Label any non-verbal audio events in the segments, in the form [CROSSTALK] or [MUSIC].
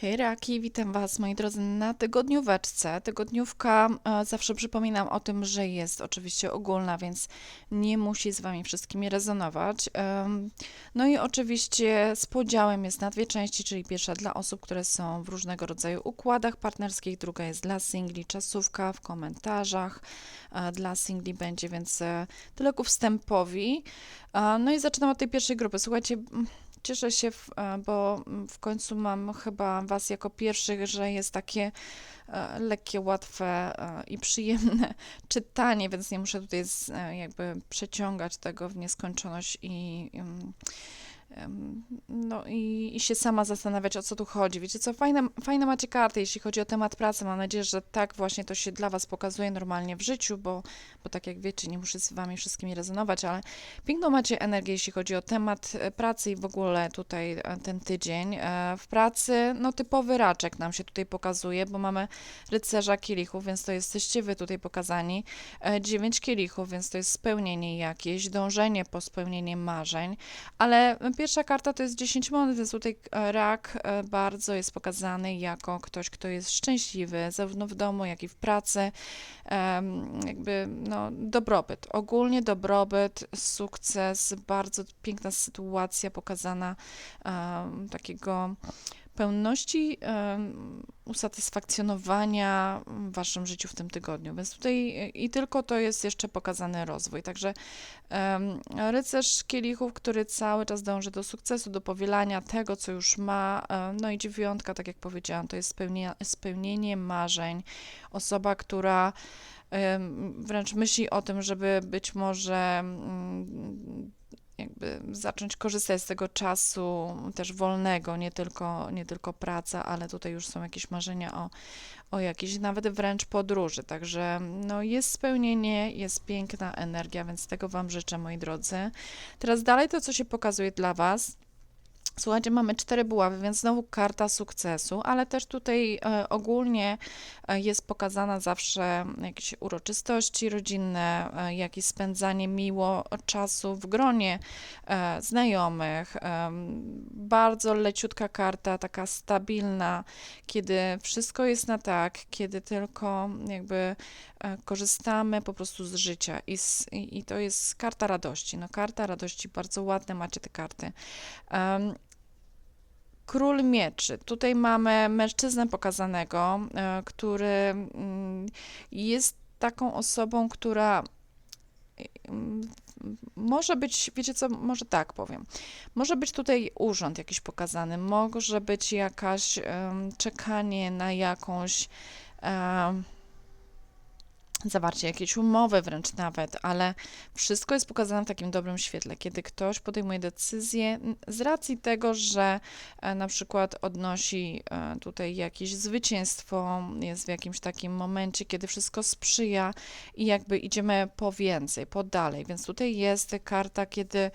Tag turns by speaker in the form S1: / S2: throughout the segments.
S1: Hej Raki, witam Was moi drodzy na tygodnióweczce. Tygodniówka, e, zawsze przypominam o tym, że jest oczywiście ogólna, więc nie musi z Wami wszystkimi rezonować. No i oczywiście z podziałem jest na dwie części, czyli pierwsza dla osób, które są w różnego rodzaju układach partnerskich, druga jest dla singli, czasówka w komentarzach. E, Dla singli będzie więc e, tyle ku wstępowi. No i zaczynam od tej pierwszej grupy. Słuchajcie, Cieszę się, e, bo mm, w końcu mam chyba Was jako pierwszych, że jest takie e, lekkie, łatwe e, i przyjemne [LAUGHS] czytanie, więc nie muszę tutaj jakby przeciągać tego w nieskończoność i, ym, no, i, i się sama zastanawiać, o co tu chodzi. Wiecie co, fajne, fajne macie karty, jeśli chodzi o temat pracy. Mam nadzieję, że tak właśnie to się dla Was pokazuje normalnie w życiu, bo, bo tak jak wiecie, nie muszę z Wami wszystkimi rezonować, ale Piękną macie energię, jeśli chodzi o temat e, pracy i w ogóle tutaj e, ten tydzień. E, W pracy, no typowy raczek nam się tutaj pokazuje, bo mamy rycerza kielichów, więc to jesteście wy tutaj pokazani. Dziewięć kielichów, więc to jest spełnienie jakieś, dążenie po spełnienie marzeń. Ale pierwsza karta to jest 10 monet, więc tutaj e, rak e, bardzo jest pokazany jako ktoś, kto jest szczęśliwy, zarówno w domu, jak i w pracy. Jakby, no, dobrobyt. Ogólnie dobrobyt, sukces, bardzo piękna sytuacja pokazana takiego pełności usatysfakcjonowania w waszym życiu w tym tygodniu. Więc tutaj i- tylko to jest jeszcze pokazany rozwój. Także rycerz kielichów, który cały czas dąży do sukcesu, do powielania tego, co już ma. No i dziewiątka, tak jak powiedziałam, to jest spełnienie, spełnienie marzeń. Osoba, która wręcz myśli o tym, żeby być może mm, jakby zacząć korzystać z tego czasu też wolnego, nie tylko, nie tylko praca, ale tutaj już są jakieś marzenia o, o jakiejś nawet wręcz podróży. Także no, jest spełnienie, jest piękna energia, więc tego Wam życzę, moi drodzy. Teraz dalej to, co się pokazuje dla Was. Słuchajcie, mamy cztery buławy, więc znowu karta sukcesu, ale też tutaj e, ogólnie e, jest pokazana zawsze jakieś uroczystości rodzinne, e, jakieś spędzanie miło czasu w gronie znajomych. bardzo leciutka karta, taka stabilna, kiedy wszystko jest na tak, kiedy tylko jakby korzystamy po prostu z życia i, z, i, i to jest karta radości. No karta radości, bardzo ładne macie te karty. Em, Król mieczy. Tutaj mamy mężczyznę pokazanego, e, który mm, jest taką osobą, która mm, może być, wiecie co, może tak powiem. Może być tutaj urząd jakiś pokazany, może być jakaś czekanie na jakąś zawarcie jakiejś umowy wręcz nawet, ale wszystko jest pokazane w takim dobrym świetle, kiedy ktoś podejmuje decyzję z racji tego, że e, na przykład odnosi e, tutaj jakieś zwycięstwo, jest w jakimś takim momencie, kiedy wszystko sprzyja i jakby idziemy po więcej, po dalej. Więc tutaj jest karta, kiedy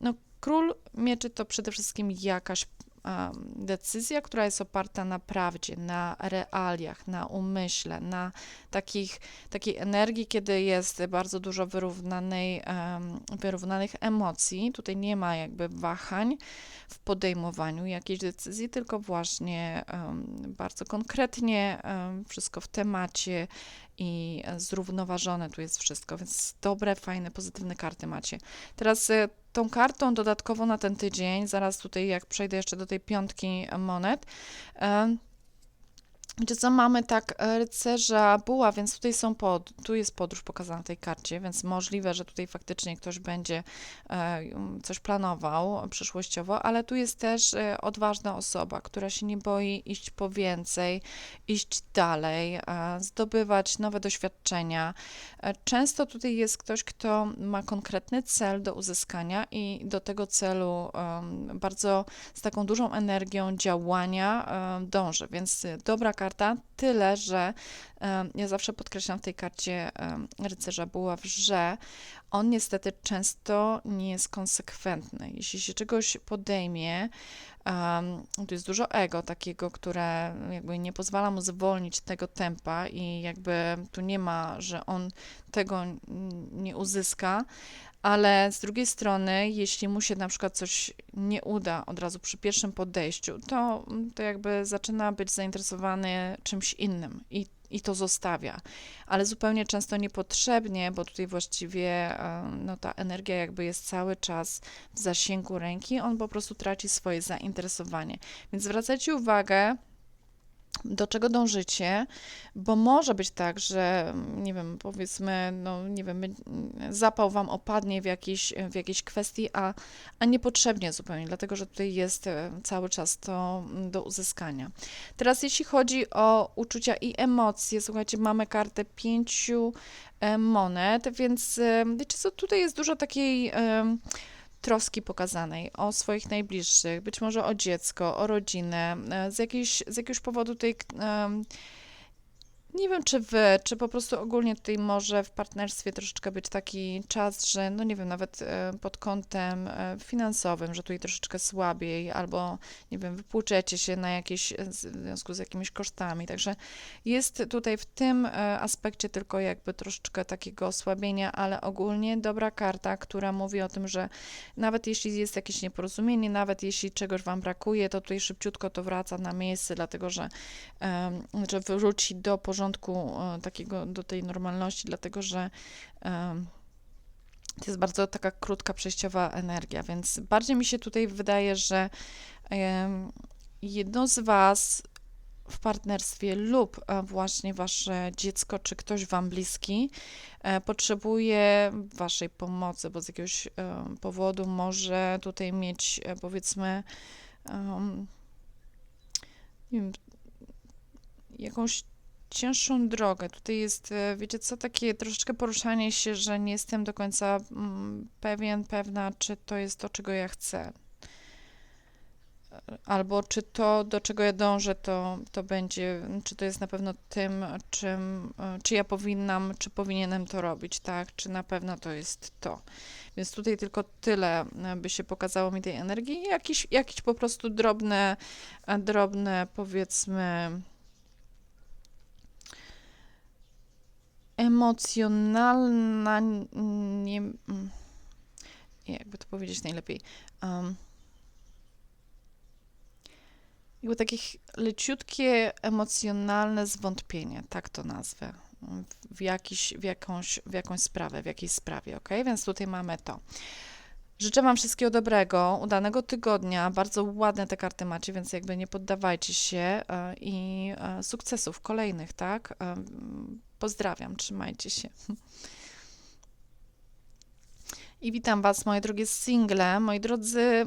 S1: no, król mieczy to przede wszystkim jakaś decyzja, która jest oparta na prawdzie, na realiach, na umyśle, na takich, takiej energii, kiedy jest bardzo dużo wyrównanej, wyrównanych emocji. Tutaj nie ma jakby wahań w podejmowaniu jakiejś decyzji, tylko właśnie bardzo konkretnie wszystko w temacie i zrównoważone tu jest wszystko, więc dobre, fajne, pozytywne karty macie. Teraz e, tą kartą dodatkowo na ten tydzień, zaraz tutaj jak przejdę jeszcze do tej piątki monet, Wiecie co, mamy tak e, rycerza buła, więc tutaj są pod, tu jest podróż pokazana na tej karcie, więc możliwe, że tutaj faktycznie ktoś będzie e, um, coś planował przyszłościowo, ale tu jest też e, odważna osoba, która się nie boi iść po więcej, iść dalej, zdobywać nowe doświadczenia. Często tutaj jest ktoś, kto ma konkretny cel do uzyskania i do tego celu bardzo z taką dużą energią działania dąży, więc dobra karta, tyle, że ja zawsze podkreślam w tej karcie rycerza buław, że on niestety często nie jest konsekwentny. Jeśli się czegoś podejmie, em, tu jest dużo ego takiego, które jakby nie pozwala mu zwolnić tego tempa i jakby tu nie ma, że on tego nie uzyska, ale z drugiej strony, jeśli mu się na przykład coś nie uda od razu przy pierwszym podejściu, to, to jakby zaczyna być zainteresowany czymś innym i, i to zostawia. Ale zupełnie często niepotrzebnie, bo tutaj właściwie e, no, ta energia jakby jest cały czas w zasięgu ręki, on po prostu traci swoje zainteresowanie. Więc zwracajcie uwagę, do czego dążycie, bo może być tak, że nie wiem, powiedzmy, no nie wiem, zapał wam opadnie w jakiejś, w jakiejś kwestii, a, a niepotrzebnie zupełnie, dlatego że tutaj jest e, cały czas to do uzyskania. Teraz jeśli chodzi o uczucia i emocje, słuchajcie, mamy kartę pięciu e, monet, więc e, wiecie co, tutaj jest dużo takiej troski pokazanej o swoich najbliższych, być może o dziecko, o rodzinę, e, z, jakiejś, z jakiegoś powodu tej nie wiem, czy wy, czy po prostu ogólnie tutaj może w partnerstwie troszeczkę być taki czas, że no nie wiem, nawet e, pod kątem e, finansowym, że tutaj troszeczkę słabiej, albo nie wiem, wypłuczecie się na jakieś, w związku z jakimiś kosztami. Także jest tutaj w tym e, aspekcie tylko jakby troszeczkę takiego osłabienia, ale ogólnie dobra karta, która mówi o tym, że nawet jeśli jest jakieś nieporozumienie, nawet jeśli czegoś wam brakuje, to tutaj szybciutko to wraca na miejsce, dlatego że, że wróci do porządku porządku e, takiego do tej normalności, dlatego że to jest bardzo taka krótka, przejściowa energia, więc bardziej mi się tutaj wydaje, że jedno z Was w partnerstwie lub e, właśnie Wasze dziecko, czy ktoś Wam bliski e, potrzebuje Waszej pomocy, bo z jakiegoś powodu może tutaj mieć, powiedzmy, nie wiem, jakąś cięższą drogę. Tutaj jest, e, wiecie co, takie troszeczkę poruszanie się, że nie jestem do końca mm, pewien, pewna, czy to jest to, czego ja chcę. Albo czy to, do czego ja dążę, to, to będzie, czy to jest na pewno tym, czym, e, czy ja powinnam, czy powinienem to robić, tak? Czy na pewno to jest to. Więc tutaj tylko tyle e, by się pokazało mi tej energii. Jakieś, jakieś po prostu drobne, drobne powiedzmy, emocjonalna, nie, mm, jakby to powiedzieć najlepiej, um, jakby takich leciutkie emocjonalne zwątpienie, tak to nazwę, w, jakiś, w, jakąś, w jakąś sprawę, w jakiejś sprawie, ok? Więc tutaj mamy to. Życzę Wam wszystkiego dobrego, udanego tygodnia. Bardzo ładne te karty macie, więc jakby nie poddawajcie się e, i e, sukcesów kolejnych, tak? E, pozdrawiam, trzymajcie się. I witam Was, moje drogie single, moi drodzy.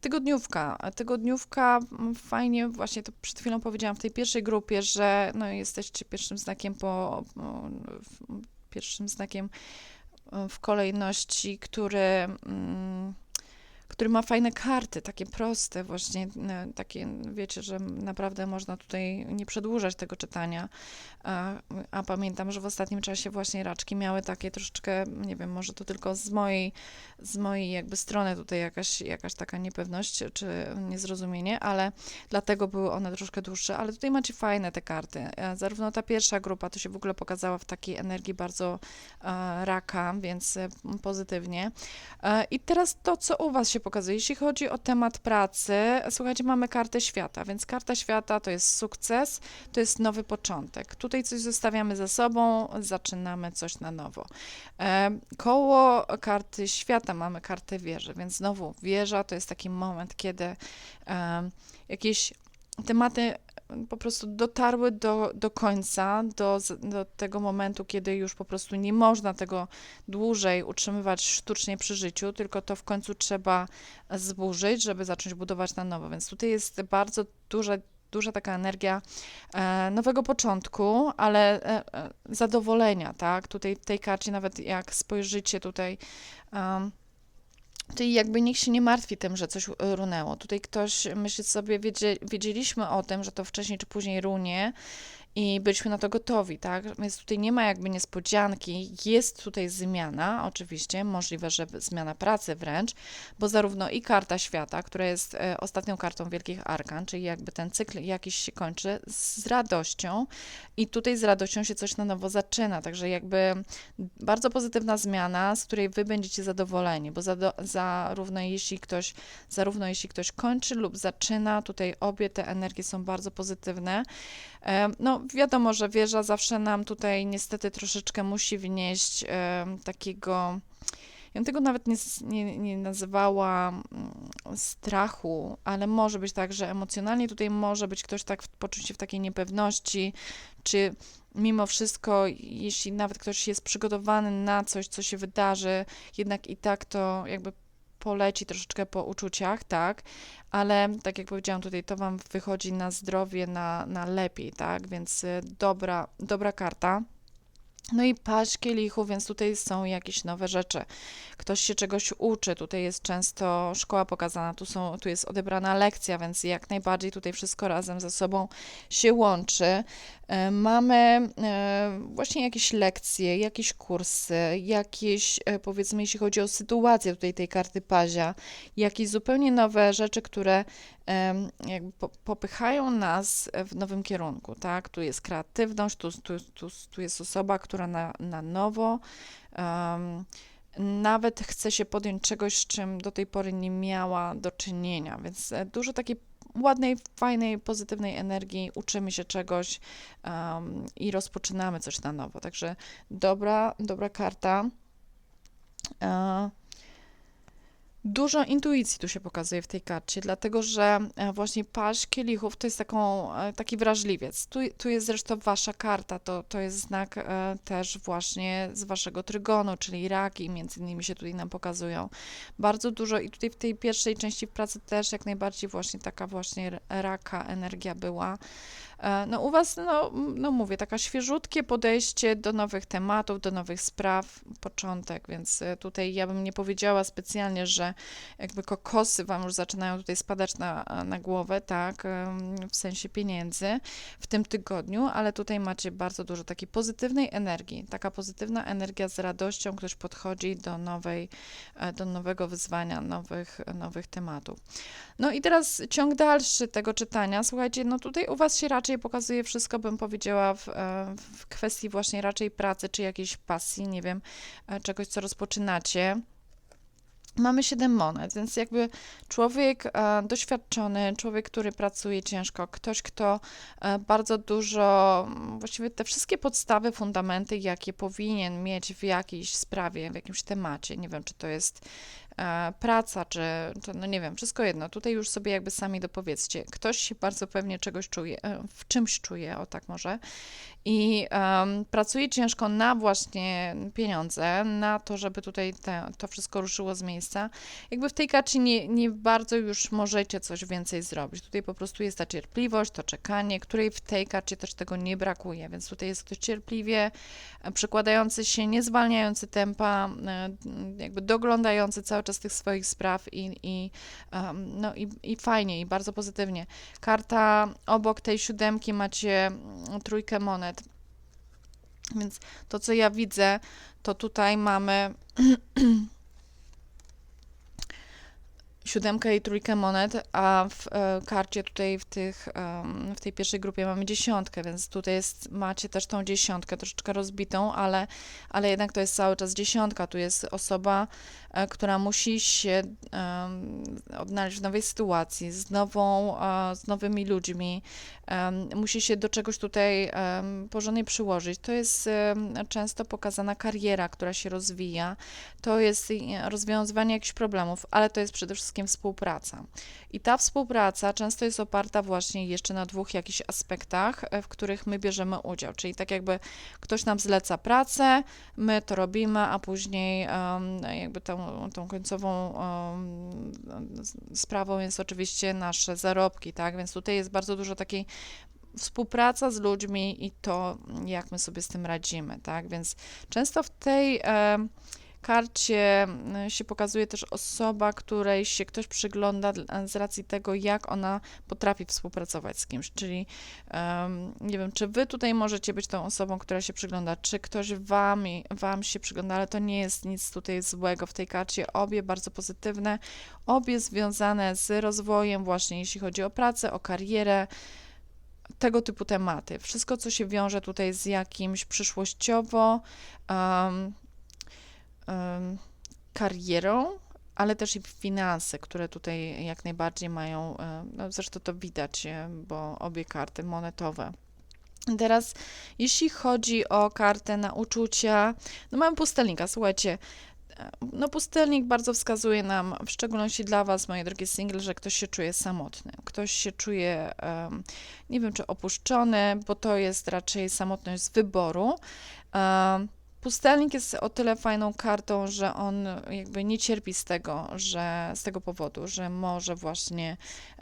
S1: Tygodniówka. Tygodniówka, fajnie, właśnie to przed chwilą powiedziałam w tej pierwszej grupie, że no, jesteście pierwszym znakiem po, pierwszym znakiem w kolejności, który, mm, który ma fajne karty, takie proste, właśnie e, takie, wiecie, że naprawdę można tutaj nie przedłużać tego czytania. A, a, pamiętam, że w ostatnim czasie właśnie raczki miały takie troszeczkę, nie wiem, może to tylko z mojej, z mojej jakby strony tutaj jakaś, jakaś taka niepewność czy niezrozumienie, ale dlatego były one troszkę dłuższe, ale tutaj macie fajne te karty. E, zarówno ta pierwsza grupa to się w ogóle pokazała w takiej energii bardzo e, raka, więc e, pozytywnie. E, I teraz to, co u Was się pokazuje, jeśli chodzi o temat pracy, słuchajcie, mamy kartę świata, więc karta świata to jest sukces, to jest nowy początek. Tutaj coś zostawiamy za sobą, zaczynamy coś na nowo. E, koło karty świata mamy kartę wieży, więc znowu wieża to jest taki moment, kiedy e, jakieś tematy po prostu dotarły do, do końca, do, do tego momentu, kiedy już po prostu nie można tego dłużej utrzymywać sztucznie przy życiu, tylko to w końcu trzeba zburzyć, żeby zacząć budować na nowo. Więc tutaj jest bardzo duża duża taka energia e, nowego początku, ale e, e, zadowolenia, tak? Tutaj w tej karcie nawet jak spojrzycie tutaj, Czyli jakby nikt się nie martwi tym, że coś runęło. Tutaj ktoś myśli sobie, wiedzie, wiedzieliśmy o tym, że to wcześniej czy później runie i byliśmy na to gotowi, tak? Więc tutaj nie ma jakby niespodzianki, jest tutaj zmiana, oczywiście, możliwe, że zmiana pracy wręcz, bo zarówno i karta świata, która jest e, ostatnią kartą Wielkich Arkan, czyli jakby ten cykl jakiś się kończy z radością i tutaj z radością się coś na nowo zaczyna, także jakby bardzo pozytywna zmiana, z której wy będziecie zadowoleni, bo za, zarówno jeśli ktoś, zarówno jeśli ktoś kończy lub zaczyna, tutaj obie te energie są bardzo pozytywne. No, wiadomo, że wieża zawsze nam tutaj niestety troszeczkę musi wnieść takiego. Ja tego nawet nie, nie, nie, nazywała mm, strachu, ale może być tak, że emocjonalnie tutaj może być ktoś tak się w takiej niepewności, czy mimo wszystko, jeśli nawet ktoś jest przygotowany na coś, co się wydarzy, jednak i tak to jakby poleci troszeczkę po uczuciach, tak, ale tak jak powiedziałam tutaj, to Wam wychodzi na zdrowie, na, na lepiej, tak, więc y, dobra, dobra karta. No i paść kielichu, więc tutaj są jakieś nowe rzeczy. Ktoś się czegoś uczy, tutaj jest często szkoła pokazana, tu, są, tu jest odebrana lekcja, więc jak najbardziej tutaj wszystko razem ze sobą się łączy. E, mamy e, właśnie jakieś lekcje, jakieś kursy, jakieś e, powiedzmy, jeśli chodzi o sytuację tutaj tej karty pazia, jakieś zupełnie nowe rzeczy, które jakby popychają nas w nowym kierunku, tak? Tu jest kreatywność, tu, tu, tu, tu jest osoba, która na, na nowo um, nawet chce się podjąć czegoś, z czym do tej pory nie miała do czynienia, więc dużo takiej ładnej, fajnej, pozytywnej energii, uczymy się czegoś um, i rozpoczynamy coś na nowo. Także dobra, dobra karta. Uh, Dużo intuicji tu się pokazuje w tej karcie, dlatego że e, właśnie paść kielichów to jest taką, e, taki wrażliwiec. Tu, tu jest zresztą wasza karta, to, to jest znak e, też właśnie z waszego trygonu, czyli raki między innymi się tutaj nam pokazują. Bardzo dużo i tutaj w tej pierwszej części pracy też jak najbardziej właśnie taka właśnie raka energia była. E, no u Was, no, no mówię, taka świeżutkie podejście do nowych tematów, do nowych spraw, początek, więc e, tutaj ja bym nie powiedziała specjalnie, że jakby kokosy Wam już zaczynają tutaj spadać na, na głowę, tak, w sensie pieniędzy w tym tygodniu, ale tutaj macie bardzo dużo takiej pozytywnej energii, taka pozytywna energia z radością, ktoś podchodzi do nowej, e, do nowego wyzwania, nowych, nowych tematów. No i teraz ciąg dalszy tego czytania, słuchajcie, no tutaj u Was się raczej raczej pokazuje wszystko, bym powiedziała, w, e, w kwestii właśnie raczej pracy czy jakiejś pasji, nie wiem, e, czegoś, co rozpoczynacie. Mamy siedem monet, więc jakby człowiek e, doświadczony, człowiek, który pracuje ciężko, ktoś, kto bardzo dużo, właściwie te wszystkie podstawy, fundamenty, jakie powinien mieć w jakiejś sprawie, w jakimś temacie, nie wiem, czy to jest praca, czy to, no nie wiem, wszystko jedno. Tutaj już sobie jakby sami dopowiedzcie. Ktoś się bardzo pewnie czegoś czuje, e, w czymś czuje, o tak może, i um, pracuje ciężko na właśnie pieniądze, na to, żeby tutaj te, to wszystko ruszyło z miejsca. Jakby w tej karcie nie, nie bardzo już możecie coś więcej zrobić. Tutaj po prostu jest ta cierpliwość, to czekanie, której w tej karcie też tego nie brakuje, więc tutaj jest ktoś cierpliwie, e, przykładający się, nie zwalniający tempa, jakby doglądający cały czas tych swoich spraw i, i, um, no, i, i fajnie, i bardzo pozytywnie. Karta obok tej siódemki macie mm, trójkę monet. Więc to, co ja widzę, to tutaj mamy [CLEARS THROAT] siódemkę i trójkę monet, a w e, karcie tutaj w, tych, um, w tej pierwszej grupie mamy dziesiątkę, więc tutaj jest, macie też tą dziesiątkę troszeczkę rozbitą, ale, ale jednak to jest cały czas dziesiątka. Tu jest osoba, która musi się odnaleźć w nowej sytuacji, z, nową, e, z nowymi ludźmi, musi się do czegoś tutaj porządnie przyłożyć. To jest często pokazana kariera, która się rozwija, to jest rozwiązywanie jakichś problemów, ale to jest przede wszystkim współpraca. I ta współpraca często jest oparta właśnie jeszcze na dwóch jakichś aspektach, e, w których my bierzemy udział. Czyli tak jakby ktoś nam zleca pracę, my to robimy, a później jakby tą, tą końcową sprawą jest oczywiście nasze zarobki, tak? Więc tutaj jest bardzo dużo takiej współpraca z ludźmi i to, jak my sobie z tym radzimy, tak? Więc często w tej karcie y, się pokazuje też osoba, której się ktoś przygląda z racji tego, jak ona potrafi współpracować z kimś. Czyli em, nie wiem, czy wy tutaj możecie być tą osobą, która się przygląda, czy ktoś wam, wam się przygląda, ale to nie jest nic tutaj złego w tej karcie. Obie bardzo pozytywne, obie związane z rozwojem, właśnie jeśli chodzi o pracę, o karierę tego typu tematy. Wszystko, co się wiąże tutaj z jakimś przyszłościowo um, um, karierą, ale też i finanse, które tutaj jak najbardziej mają, no zresztą to widać, bo obie karty monetowe. Teraz, jeśli chodzi o kartę na uczucia, no mamy pustelnika, słuchajcie, no pustelnik bardzo wskazuje nam, w szczególności dla Was, moje drogie single, że ktoś się czuje samotny, ktoś się czuje, em, nie wiem, czy opuszczony, bo to jest raczej samotność z wyboru. Em, Pustelnik jest o tyle fajną kartą, że on jakby nie cierpi z tego, że z tego powodu, że może właśnie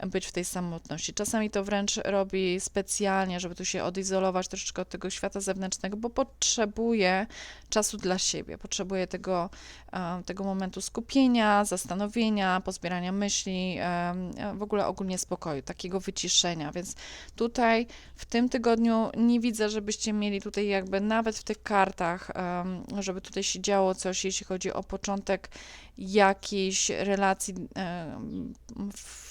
S1: być w tej samotności. Czasami to wręcz robi specjalnie, żeby tu się odizolować troszeczkę od tego świata zewnętrznego, bo potrzebuje czasu dla siebie, potrzebuje tego, e, tego momentu skupienia, zastanowienia, pozbierania myśli, e, w ogóle ogólnie spokoju, takiego wyciszenia. Więc tutaj w tym tygodniu nie widzę, żebyście mieli tutaj jakby nawet w tych kartach, żeby tutaj się działo coś, jeśli chodzi o początek jakiejś relacji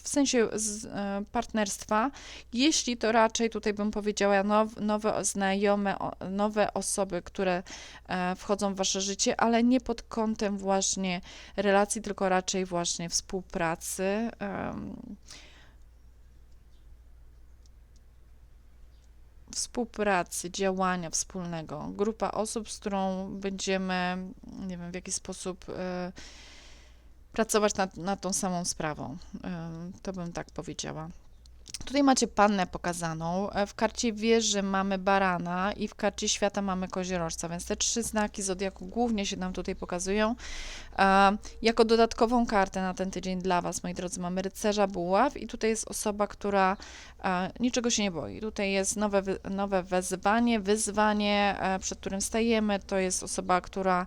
S1: w sensie e, partnerstwa. Jeśli to raczej tutaj bym powiedziała now, nowe znajome, nowe osoby, które e, wchodzą w wasze życie, ale nie pod kątem właśnie relacji, tylko raczej właśnie współpracy. Współpracy, działania wspólnego. Grupa osób, z którą będziemy, nie wiem, w jaki sposób e, pracować nad, nad tą samą sprawą. E, to bym tak powiedziała. Tutaj macie pannę pokazaną. E, W karcie wieży mamy barana i w karcie świata mamy koziorożca, więc te trzy znaki zodiaku głównie się nam tutaj pokazują. Jako dodatkową kartę na ten tydzień dla Was, moi drodzy, mamy rycerza buław i tutaj jest osoba, która niczego się nie boi. Tutaj jest nowe, nowe wezwanie, wyzwanie, e, przed którym stajemy. To jest osoba, która,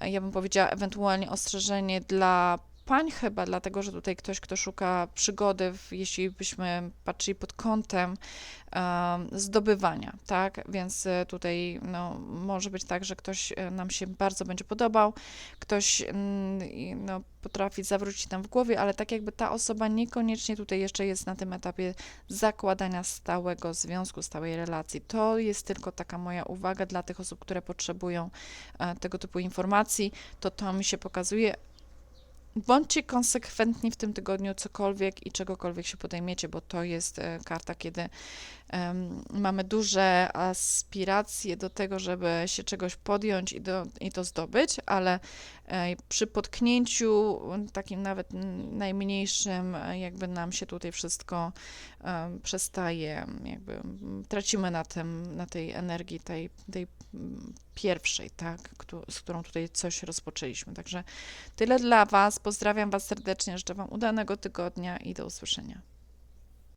S1: e, ja bym powiedziała, ewentualnie ostrzeżenie dla pań chyba, dlatego że tutaj ktoś, kto szuka przygody, jeśli byśmy patrzyli pod kątem em, zdobywania, tak? Więc e, tutaj no, może być tak, że ktoś e, nam się bardzo będzie podobał, ktoś mm, no, potrafi zawrócić nam w głowie, ale tak jakby ta osoba niekoniecznie tutaj jeszcze jest na tym etapie zakładania stałego związku, stałej relacji. To jest tylko taka moja uwaga dla tych osób, które potrzebują e, tego typu informacji, to to mi się pokazuje. Bądźcie konsekwentni w tym tygodniu, cokolwiek i czegokolwiek się podejmiecie, bo to jest e, karta, kiedy em, mamy duże aspiracje do tego, żeby się czegoś podjąć i, do, i to zdobyć, ale e, przy potknięciu, takim nawet najmniejszym, e, jakby nam się tutaj wszystko em, przestaje, jakby tracimy na tym, na tej energii, tej, tej pierwszej, tak, z którą tutaj coś rozpoczęliśmy. Także tyle dla Was. Pozdrawiam Was serdecznie, życzę Wam udanego tygodnia i do usłyszenia.